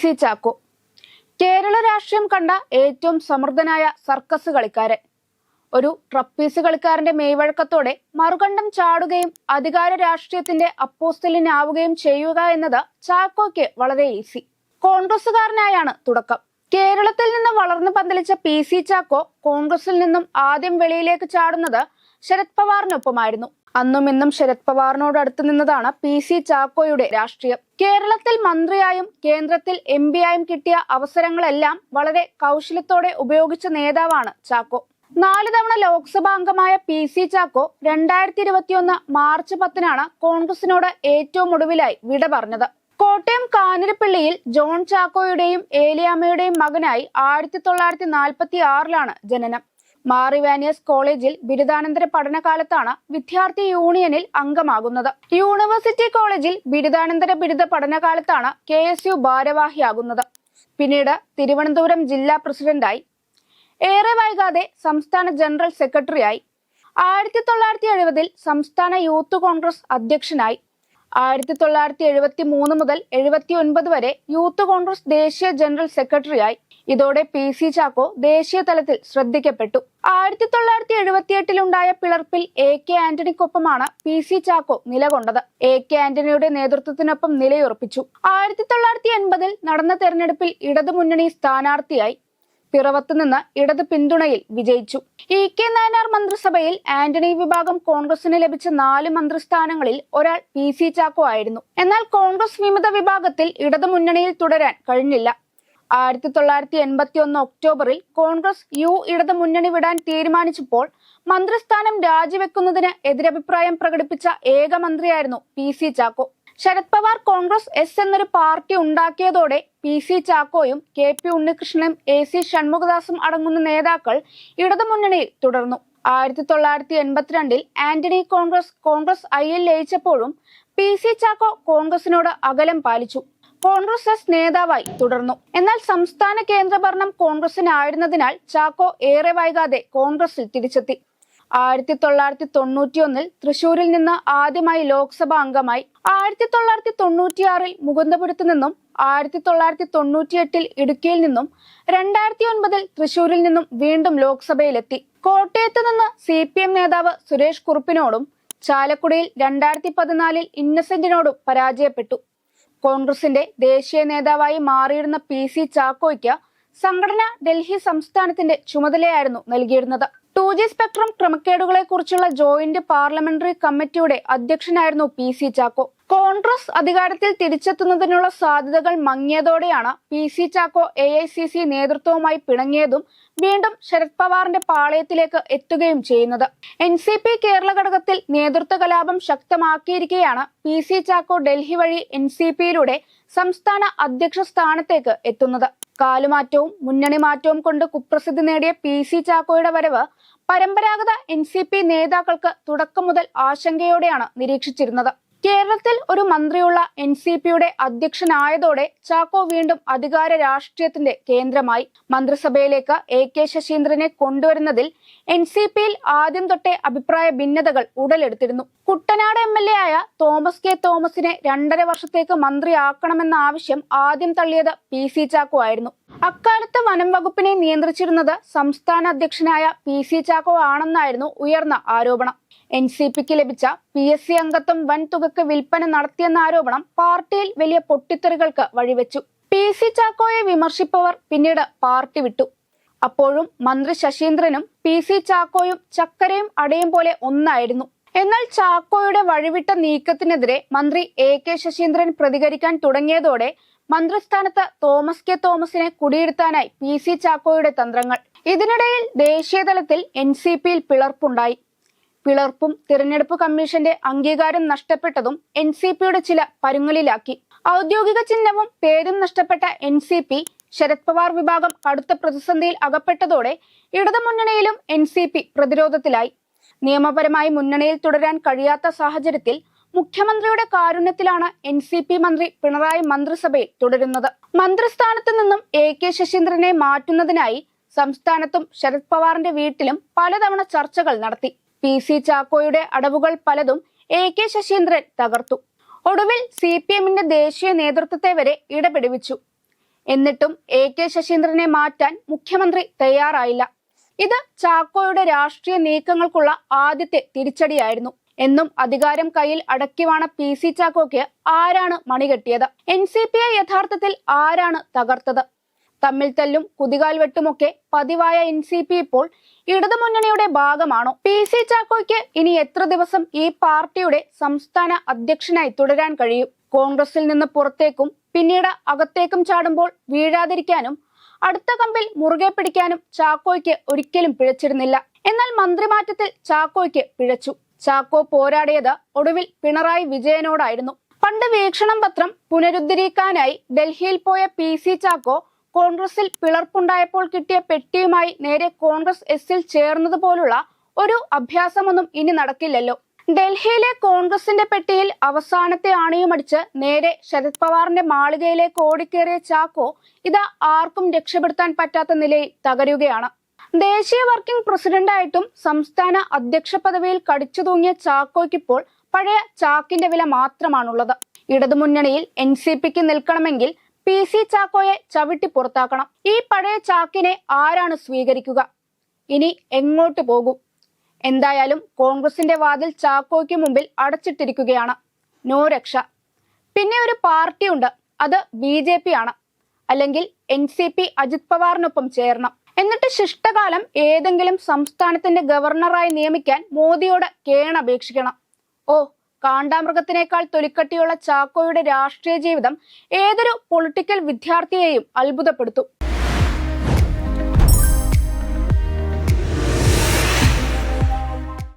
C Chacko. Kerala രാഷ്ട്രീയം കണ്ട ഏറ്റവും സമൃദ്ധനായ സർക്കസ് കളിക്കാരൻ. ഒരു ട്രപ്പീസ് കളിക്കാരന്റെ മെയ്വഴക്കത്തോടെ മറുകണ്ടം ചാടുകയും അധികാര രാഷ്ട്രീയത്തിന്റെ അപ്പോസ്റ്റലിനാവുകയും ചെയ്യുക എന്നത് ചാക്കോയ്ക്ക് വളരെ ഈസി. കോൺഗ്രസുകാരനായാണ് തുടക്കം. കേരളത്തിൽ നിന്ന് വളർന്നു പന്തലിച്ച പി സി ചാക്കോ കോൺഗ്രസിൽ നിന്നും ആദ്യം വെളിയിലേക്ക് ചാടുന്നത് ശരത് പവാറിനൊപ്പമായിരുന്നു. അന്നും ഇന്നും ശരത് പവാറിനോട് അടുത്തു നിന്നതാണ് പി സി ചാക്കോയുടെ രാഷ്ട്രീയം. കേരളത്തിൽ മന്ത്രിയായും കേന്ദ്രത്തിൽ എം പിയായും കിട്ടിയ അവസരങ്ങളെല്ലാം വളരെ കൗശലത്തോടെ ഉപയോഗിച്ച നേതാവാണ് ചാക്കോ. നാല് തവണ ലോക്സഭാ അംഗമായ പി സി ചാക്കോ രണ്ടായിരത്തി ഇരുപത്തിയൊന്ന് മാർച്ച് പത്തിനാണ് കോൺഗ്രസിനോട് ഏറ്റവും ഒടുവിലായി വിട പറഞ്ഞത്. കോട്ടയം കാഞ്ഞിരപ്പള്ളിയിൽ ജോൺ ചാക്കോയുടെയും ഏലിയാമ്മയുടെയും മകനായി ആയിരത്തി തൊള്ളായിരത്തി നാൽപ്പത്തി ആറിലാണ് ജനനം. മാറിവാനിയസ് കോളേജിൽ ബിരുദാനന്തര പഠനകാലത്താണ് വിദ്യാർത്ഥി യൂണിയനിൽ അംഗമാകുന്നത്. യൂണിവേഴ്സിറ്റി കോളേജിൽ ബിരുദാനന്തര ബിരുദ പഠനകാലത്താണ് കെ എസ് യു ഭാരവാഹിയാകുന്നത്. പിന്നീട് തിരുവനന്തപുരം ജില്ലാ പ്രസിഡന്റായി. ഏറെ വൈകാതെ സംസ്ഥാന ജനറൽ സെക്രട്ടറിയായി. ആയിരത്തി തൊള്ളായിരത്തി എഴുപതിൽ സംസ്ഥാന യൂത്ത് കോൺഗ്രസ് അധ്യക്ഷനായി. ആയിരത്തി തൊള്ളായിരത്തി എഴുപത്തി മൂന്ന് മുതൽ എഴുപത്തി ഒൻപത് വരെ യൂത്ത് കോൺഗ്രസ് ദേശീയ ജനറൽ സെക്രട്ടറിയായി. ഇതോടെ പി സി ചാക്കോ ദേശീയ തലത്തിൽ ശ്രദ്ധിക്കപ്പെട്ടു. ആയിരത്തി തൊള്ളായിരത്തി എഴുപത്തിയെട്ടിലുണ്ടായ പിളർപ്പിൽ എ കെ ആന്റണിക്കൊപ്പമാണ് പി സി ചാക്കോ നിലകൊണ്ടത്. എ കെ ആന്റണിയുടെ നേതൃത്വത്തിനൊപ്പം നിലയുറപ്പിച്ചു. ആയിരത്തി തൊള്ളായിരത്തി എൺപതിൽ നടന്ന തെരഞ്ഞെടുപ്പിൽ ഇടതുമുന്നണി സ്ഥാനാർത്ഥിയായി. പിറവത്ത് നിന്ന് ഇടത് പിന്തുണയിൽ വിജയിച്ചു. ഇ കെ നായനാർ മന്ത്രിസഭയിൽ ആന്റണി വിഭാഗം കോൺഗ്രസിന് ലഭിച്ച നാല് മന്ത്രിസ്ഥാനങ്ങളിൽ ഒരാൾ പി സി ചാക്കോ ആയിരുന്നു. എന്നാൽ കോൺഗ്രസ് വിമത വിഭാഗത്തിൽ ഇടതു മുന്നണിയിൽ തുടരാൻ കഴിഞ്ഞില്ല. ആയിരത്തി തൊള്ളായിരത്തി എൺപത്തി ഒന്ന് ഒക്ടോബറിൽ കോൺഗ്രസ് യു ഇടതു മുന്നണി വിടാൻ തീരുമാനിച്ചപ്പോൾ മന്ത്രിസ്ഥാനം രാജിവെക്കുന്നതിന് എതിരഭിപ്രായം പ്രകടിപ്പിച്ച ഏക മന്ത്രിയായിരുന്നു P C Chacko. Sharad Pawar Congress S എന്നൊരു പാർട്ടി ഉണ്ടാക്കിയതോടെ പി സി ചാക്കോയും കെ പി ഉണ്ണികൃഷ്ണനും എ സി ഷൺമുഖദാസും അടങ്ങുന്ന നേതാക്കൾ ഇടതുമുന്നണിയിൽ തുടർന്നു. ആയിരത്തി തൊള്ളായിരത്തി എൺപത്തിരണ്ടിൽ ആന്റണി കോൺഗ്രസ് കോൺഗ്രസ് ഐയിൽ ലയിച്ചപ്പോഴും പി സി ചാക്കോ കോൺഗ്രസിനോട് അകലം പാലിച്ചു. കോൺഗ്രസ് എസ് നേതാവായി തുടർന്നു. എന്നാൽ സംസ്ഥാന കേന്ദ്രഭരണം കോൺഗ്രസിനായിരുന്നതിനാൽ ചാക്കോ ഏറെ വൈകാതെ കോൺഗ്രസിൽ തിരിച്ചെത്തി. ആയിരത്തി തൊള്ളായിരത്തി തൊണ്ണൂറ്റിയൊന്നിൽ തൃശൂരിൽ നിന്ന് ആദ്യമായി ലോക്സഭാ അംഗമായി. ആയിരത്തി തൊള്ളായിരത്തി തൊണ്ണൂറ്റിയാറിൽ മുകുന്ദപുരത്ത് നിന്നും ആയിരത്തി തൊള്ളായിരത്തി തൊണ്ണൂറ്റിയെട്ടിൽ ഇടുക്കിയിൽ നിന്നും രണ്ടായിരത്തി ഒൻപതിൽ തൃശൂരിൽ നിന്നും വീണ്ടും ലോക്സഭയിലെത്തി. കോട്ടയത്ത് നിന്ന് സി പി എം നേതാവ് സുരേഷ് കുറുപ്പിനോടും ചാലക്കുടിയിൽ രണ്ടായിരത്തി പതിനാലിൽ ഇന്നസെന്റിനോടും പരാജയപ്പെട്ടു. കോൺഗ്രസിന്റെ ദേശീയ നേതാവായി മാറിയിരുന്ന പി സി ചാക്കോയ്ക്ക് സംഘടന ഡൽഹി സംസ്ഥാനത്തിന്റെ ചുമതലയായിരുന്നു നൽകിയിരുന്നത്. ടു ജി സ്പെക്ട്രം ക്രമക്കേടുകളെ കുറിച്ചുള്ള ജോയിന്റ് പാർലമെന്ററി കമ്മിറ്റിയുടെ അധ്യക്ഷനായിരുന്നു പി സി ചാക്കോ. കോൺഗ്രസ് അധികാരത്തിൽ തിരിച്ചെത്തുന്നതിനുള്ള സാധ്യതകൾ മങ്ങിയതോടെയാണ് P C Chacko A I C C നേതൃത്വവുമായി പിണങ്ങിയതും വീണ്ടും ശരത് പവാറിന്റെ പാളയത്തിലേക്ക് എത്തുകയും ചെയ്യുന്നത്. എൻ സി പി കേരള ഘടകത്തിൽ നേതൃത്വ കലാപം ശക്തമാക്കിയിരിക്കെയാണ് പി സി ചാക്കോ ഡൽഹി വഴി എൻ സി പിയിലൂടെ സംസ്ഥാന അധ്യക്ഷ സ്ഥാനത്തേക്ക് എത്തുന്നത്. കാലുമാറ്റവും മുന്നണി മാറ്റവും കൊണ്ട് കുപ്രസിദ്ധി നേടിയ പി സി ചാക്കോയുടെ വരവ് പരമ്പരാഗത എൻ സി പി നേതാക്കൾക്ക് തുടക്കം മുതൽ ആശങ്കയോടെയാണ് നിരീക്ഷിച്ചിരുന്നത്. കേരളത്തിൽ ഒരു മന്ത്രിയുള്ള എൻ സി പിയുടെ അധ്യക്ഷനായതോടെ ചാക്കോ വീണ്ടും അധികാര രാഷ്ട്രീയത്തിന്റെ കേന്ദ്രമായി. മന്ത്രിസഭയിലേക്ക് എ കെ ശശീന്ദ്രനെ കൊണ്ടുവരുന്നതിൽ എൻ സി പിയിൽ ആദ്യം തൊട്ടേ അഭിപ്രായ ഭിന്നതകൾ ഉടലെടുത്തിരുന്നു. കുട്ടനാട് എം എൽ എ ആയ തോമസ് കെ തോമസിനെ രണ്ടര വർഷത്തേക്ക് മന്ത്രിയാക്കണമെന്ന ആവശ്യം ആദ്യം തള്ളിയത് പി സി ചാക്കോ ആയിരുന്നു. അക്കാലത്ത് വനം വകുപ്പിനെ നിയന്ത്രിച്ചിരുന്നത് സംസ്ഥാന അധ്യക്ഷനായ പി സി ചാക്കോ ആണെന്നായിരുന്നു ഉയർന്ന ആരോപണം. എൻ സി പിക്ക് ലഭിച്ച പി എസ് സി അംഗത്വം വൻ തുകക്ക് വിൽപ്പന നടത്തിയെന്ന ആരോപണം പാർട്ടിയിൽ വലിയ പൊട്ടിത്തെറികൾക്ക് വഴിവെച്ചു. പി സി ചാക്കോയെ വിമർശിപ്പവർ പിന്നീട് പാർട്ടി വിട്ടു. അപ്പോഴും മന്ത്രി ശശീന്ദ്രനും പി സി ചാക്കോയും ചക്കരയും അടയും പോലെ ഒന്നായിരുന്നു. എന്നാൽ ചാക്കോയുടെ വഴിവിട്ട നീക്കത്തിനെതിരെ മന്ത്രി എ കെ ശശീന്ദ്രൻ പ്രതികരിക്കാൻ തുടങ്ങിയതോടെ മന്ത്രിസ്ഥാനത്ത് തോമസ് കെ തോമസിനെ കുടിയിരുത്താനായി പി സി ചാക്കോയുടെ തന്ത്രങ്ങൾ. ഇതിനിടയിൽ ദേശീയതലത്തിൽ എൻ സി പിയിൽ പിളർപ്പുണ്ടായി. പിളർപ്പും തിരഞ്ഞെടുപ്പ് കമ്മീഷന്റെ അംഗീകാരം നഷ്ടപ്പെട്ടതും എൻ സി പിയുടെ ചില പരുങ്ങലിലാക്കി. ഔദ്യോഗിക ചിഹ്നവും പേരും നഷ്ടപ്പെട്ട N C P Sharad Pawar വിഭാഗം കടുത്ത പ്രതിസന്ധിയിൽ അകപ്പെട്ടതോടെ ഇടതുമുന്നണിയിലും എൻ സി പി പ്രതിരോധത്തിലായി. നിയമപരമായി മുന്നണിയിൽ തുടരാൻ കഴിയാത്ത സാഹചര്യത്തിൽ മുഖ്യമന്ത്രിയുടെ കാരുണ്യത്തിലാണ് എൻ സി പി മന്ത്രി പിണറായി മന്ത്രിസഭയിൽ തുടരുന്നത്. മന്ത്രിസ്ഥാനത്ത് നിന്നും എ കെ ശശീന്ദ്രനെ മാറ്റുന്നതിനായി സംസ്ഥാനത്തും ശരത് പവാറിന്റെ വീട്ടിലും പലതവണ ചർച്ചകൾ നടത്തി. പി സി ചാക്കോയുടെ അടവുകൾ പലതും എ കെ ശശീന്ദ്രൻ തകർത്തു. ഒടുവിൽ സി പി എമ്മിന്റെ ദേശീയ നേതൃത്വത്തെ വരെ ഇടപെടുവിച്ചു. എന്നിട്ടും എ കെ ശശീന്ദ്രനെ മാറ്റാൻ മുഖ്യമന്ത്രി തയ്യാറായില്ല. ഇത് ചാക്കോയുടെ രാഷ്ട്രീയ നീക്കങ്ങൾക്കുള്ള ആദ്യത്തെ തിരിച്ചടിയായിരുന്നു. എന്നും അധികാരം കയ്യിൽ അടക്കിവാണ പി സി ചാക്കോയ്ക്ക് ആരാണ് മണികെട്ടിയത്? എൻ സി പിയെ യഥാർത്ഥത്തിൽ ആരാണ് തകർത്തത്? തമ്മിൽ തല്ലും കുതികാൽ വെട്ടുമൊക്കെ പതിവായ എൻ സി പി ഇപ്പോൾ ഇടതുമുന്നണിയുടെ ഭാഗമാണോ? പി സി ചാക്കോയ്ക്ക് ഇനി എത്ര ദിവസം ഈ പാർട്ടിയുടെ സംസ്ഥാന അധ്യക്ഷനായി തുടരാൻ കഴിയും? കോൺഗ്രസിൽ നിന്ന് പുറത്തേക്കും പിന്നീട് അകത്തേക്കും ചാടുമ്പോൾ വീഴാതിരിക്കാനും അടുത്ത കമ്പിൽ മുറുകെ പിടിക്കാനും ചാക്കോയ്ക്ക് ഒരിക്കലും പിഴച്ചിരുന്നില്ല. എന്നാൽ മന്ത്രിമാറ്റത്തിൽ ചാക്കോയ്ക്ക് പിഴച്ചു. ചാക്കോ പോരാടിയത് ഒടുവിൽ പിണറായി വിജയനോടായിരുന്നു. പണ്ട് വീക്ഷണം പത്രം പുനരുദ്ധരിക്കാനായി ഡൽഹിയിൽ പോയ പി സി ചാക്കോ കോൺഗ്രസിൽ പിളർപ്പുണ്ടായപ്പോൾ കിട്ടിയ പെട്ടിയുമായി നേരെ കോൺഗ്രസ് എസിൽ ചേർന്നതുപോലുള്ള ഒരു അഭ്യാസമൊന്നും ഇനി നടക്കില്ലല്ലോ. ഡൽഹിയിലെ കോൺഗ്രസിന്റെ പെട്ടിയിൽ അവസാനത്തെ ആണിയുമടിച്ച് നേരെ ശരത് പവാറിന്റെ മാളികയിലേക്ക് ഓടിക്കേറിയ ചാക്കോ ഇത് ആർക്കും രക്ഷപ്പെടുത്താൻ പറ്റാത്ത നിലയിൽ തകരുകയാണ്. ദേശീയ വർക്കിംഗ് പ്രസിഡന്റായിട്ടും സംസ്ഥാന അധ്യക്ഷ പദവിയിൽ കടിച്ചു തൂങ്ങിയ ചാക്കോയ്ക്കിപ്പോൾ പഴയ ചാക്കിന്റെ വില മാത്രമാണുള്ളത്. ഇടതുമുന്നണിയിൽ എൻ സി പിക്ക് നിൽക്കണമെങ്കിൽ പി സി ചാക്കോയെ ചവിട്ടി പുറത്താക്കണം. ഈ പഴയ ചാക്കിനെ ആരാണ് സ്വീകരിക്കുക? ഇനി എങ്ങോട്ട് പോകും? എന്തായാലും കോൺഗ്രസിന്റെ വാതിൽ ചാക്കോയ്ക്ക് മുമ്പിൽ അടച്ചിട്ടിരിക്കുകയാണ്. നോ രക്ഷ. പിന്നെ ഒരു പാർട്ടി ഉണ്ട്. അത് ബി ജെ പി ആണ്. അല്ലെങ്കിൽ എൻ സി പി അജിത് പവാറിനൊപ്പം ചേരണം. എന്നിട്ട് ശിഷ്ടകാലം ഏതെങ്കിലും സംസ്ഥാനത്തിന്റെ ഗവർണറായി നിയമിക്കാൻ മോദിയോട് കേണപേക്ഷിക്കണം. ഓ കാണ്ടാമൃഗത്തിനേക്കാൾ തൊലിക്കട്ടിയുള്ള ചാക്കോയുടെ രാഷ്ട്രീയ ജീവിതം ഏതൊരു പൊളിറ്റിക്കൽ വിദ്യാർത്ഥിയെയും അത്ഭുതപ്പെടുത്തും.